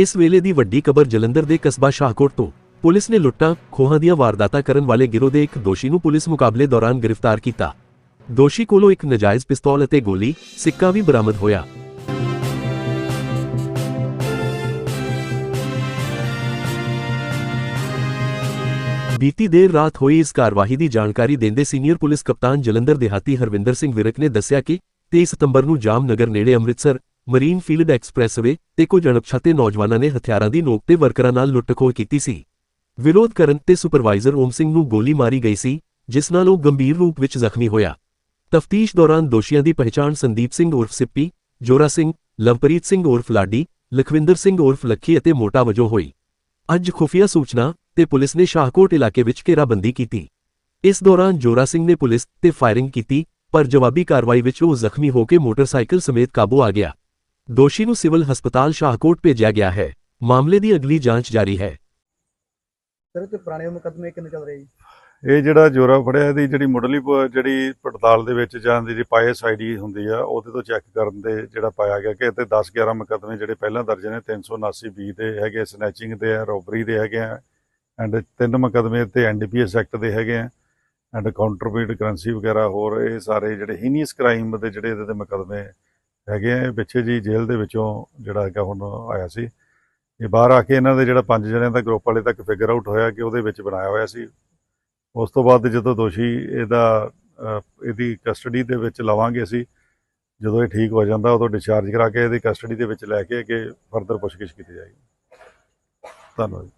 ਇਸ ਵੇਲੇ ਦੀ ਵੱਡੀ ਖਬਰ ਜਲੰਧਰ ਦੇ ਕਸਬਾ ਸ਼ਾਹਕੋਟ ਤੋਂ ਪੁਲਿਸ ਨੇ ਲੁੱਟਾਂ, ਖੋਹਾਂ ਦੀਆਂ ਵਾਰਦਾਤਾਂ ਕਰਨ ਵਾਲੇ ਗਿਰੋਹ ਦੇ ਇੱਕ ਦੋਸ਼ੀ ਨੂੰ ਪੁਲਿਸ ਮੁਕਾਬਲੇ ਦੌਰਾਨ ਗ੍ਰਿਫਤਾਰ ਕੀਤਾ। ਦੋਸ਼ੀ ਕੋਲੋਂ ਇੱਕ ਨਜਾਇਜ਼ ਪਿਸਤੌਲ ਅਤੇ ਗੋਲੀ, ਸਿੱਕਾ ਵੀ ਬਰਾਮਦ ਹੋਇਆ। ਬੀਤੀ ਦੇਰ ਰਾਤ ਹੋਈ ਇਸ ਕਾਰਵਾਈ ਦੀ ਜਾਣਕਾਰੀ ਦਿੰਦੇ ਸੀਨੀਅਰ ਪੁਲਿਸ ਕਪਤਾਨ ਜਲੰਧਰ ਦਿਹਾਤੀ ਹਰਵਿੰਦਰ ਸਿੰਘ ਵਿਰਕ ਨੇ ਦੱਸਿਆ ਕਿ 23 ਸਤੰਬਰ ਨੂੰ ਜਾਮਨਗਰ ਨੇੜੇ ਅੰਮ੍ਰਿਤਸਰ ਮਰੀਨ ਫੀਲਡ ਐਕਸਪ੍ਰੈਸਵੇ ਤੇ ਕੁਝ ਅਣਪਛਾਤੇ ਨੌਜਵਾਨਾਂ ਨੇ ਹਥਿਆਰਾਂ ਦੀ ਨੋਕ ਤੇ ਵਰਕਰਾਂ ਨਾਲ ਲੁੱਟਖੋਹ ਕੀਤੀ ਸੀ। ਵਿਰੋਧ ਕਰਨ ਤੇ ਸੁਪਰਵਾਈਜ਼ਰ ਓਮ ਸਿੰਘ ਨੂੰ ਗੋਲੀ ਮਾਰੀ ਗਈ ਸੀ, ਜਿਸ ਨਾਲ ਉਹ ਗੰਭੀਰ ਰੂਪ ਵਿੱਚ ਜ਼ਖਮੀ ਹੋਇਆ। ਤਫਤੀਸ਼ ਦੌਰਾਨ ਦੋਸ਼ੀਆਂ ਦੀ ਪਹਿਚਾਣ ਸੰਦੀਪ ਸਿੰਘ ਉਰਫ ਸਿੱਪੀ, ਜੋਰਾ ਸਿੰਘ, ਲਵਪ੍ਰੀਤ ਸਿੰਘ ਉਰਫ ਲਾਡੀ, ਲਖਵਿੰਦਰ ਸਿੰਘ ਉਰਫ ਲੱਖੀ ਅਤੇ ਮੋਟਾ ਵਜੋਂ ਹੋਈ। ਅੱਜ ਖੁਫੀਆ ਸੂਚਨਾ ਤੇ ਪੁਲਿਸ ਨੇ ਸ਼ਾਹਕੋਟ ਇਲਾਕੇ ਵਿੱਚ ਘੇਰਾਬੰਦੀ ਕੀਤੀ। ਇਸ ਦੌਰਾਨ ਜੋਰਾ ਸਿੰਘ ਨੇ ਪੁਲਿਸ ਤੇ ਫਾਇਰਿੰਗ ਕੀਤੀ, ਪਰ ਜਵਾਬੀ ਕਾਰਵਾਈ ਵਿੱਚ ਉਹ ਜ਼ਖਮੀ ਹੋ ਕੇ ਮੋਟਰਸਾਈਕਲ ਸਮੇਤ ਕਾਬੂ ਆ ਗਿਆ। ਦੋਸ਼ੀ ਨੂੰ ਸਿਵਲ ਹਸਪਤਾਲ ਸ਼ਾਹਕੋਟ ਭੇਜਿਆ ਗਿਆ ਹੈ। ਮਾਮਲੇ ਦੀ ਅਗਲੀ ਜਾਂਚ ਜਾਰੀ ਹੈ। ਸਰ ਤੇ ਪੁਰਾਣੇ ਮੁਕੱਦਮੇ ਕਿੰਨੇ ਚੱਲ ਰਹੇ ਜੀ? ਇਹ ਜਿਹੜਾ ਜੋਰਾ ਫੜਿਆ ਇਹਦੀ ਜਿਹੜੀ ਮੁੱਢਲੀ ਪ- ਜਿਹੜੀ ਪੜਤਾਲ ਦੇ ਵਿੱਚ ਜਾਂ ਦੀ ਪਾਇਸ ਆਈਡੀ ਹੁੰਦੀ ਆ ਉਹਦੇ ਤੋਂ ਚੈੱਕ ਕਰਨ ਦੇ ਜਿਹੜਾ ਪਾਇਆ ਗਿਆ ਕਿ ਇੱਥੇ 10 11 ਮੁਕੱਦਮੇ ਜਿਹੜੇ ਪਹਿਲਾਂ ਦਰਜ ਨੇ 379 ਬੀ ਦੇ ਹੈਗੇ ਸਨੈਚਿੰਗ ਦੇ ਆ ਰੋਬਰੀ ਦੇ ਹੈਗੇ ਆ ਐਂਡ ਤਿੰਨ ਮੁਕੱਦਮੇ ਤੇ ਐਨਡੀਪੀਐਸ ਐਕਟ ਦੇ ਹੈਗੇ ਆ ਐਂਡ ਕਾਊਂਟਰਫੀਟ ਕਰੰਸੀ ਵਗੈਰਾ ਹੋਰ ਇਹ ਸਾਰੇ ਜਿਹੜੇ ਹੀਨੀਅਸ ਕ੍ਰਾਈਮ ਦੇ ਜਿਹੜੇ ਇਹਦੇ ਤੇ ਮੁਕੱਦਮੇ ਹੈਗੇ ਆ, ਇਹ ਪਿੱਛੇ ਜੀ ਜੇਲ੍ਹ ਦੇ ਵਿੱਚੋਂ ਜਿਹੜਾ ਹੈਗਾ ਹੁਣ ਆਇਆ ਸੀ। ਇਹ ਬਾਹਰ ਆ ਕੇ ਇਹਨਾਂ ਦੇ ਜਿਹੜਾ ਪੰਜ ਜਣਿਆਂ ਦਾ ਗਰੁੱਪ ਵਾਲੇ ਤੱਕ ਫਿਗਰ ਆਊਟ ਹੋਇਆ ਕਿ ਉਹਦੇ ਵਿੱਚ ਬਣਾਇਆ ਹੋਇਆ ਸੀ। ਉਸ ਤੋਂ ਬਾਅਦ ਜਦੋਂ ਦੋਸ਼ੀ ਇਹਦਾ ਇਹਦੀ ਕਸਟਡੀ ਦੇ ਵਿੱਚ ਲਵਾਂਗੇ ਅਸੀਂ, ਜਦੋਂ ਇਹ ਠੀਕ ਹੋ ਜਾਂਦਾ, ਉਦੋਂ ਡਿਸਚਾਰਜ ਕਰਾ ਕੇ ਇਹਦੀ ਕਸਟਡੀ ਦੇ ਵਿੱਚ ਲੈ ਕੇ ਅੱਗੇ ਫਰਦਰ ਪੁੱਛਗਿੱਛ ਕੀਤੀ ਜਾਏਗੀ। ਧੰਨਵਾਦ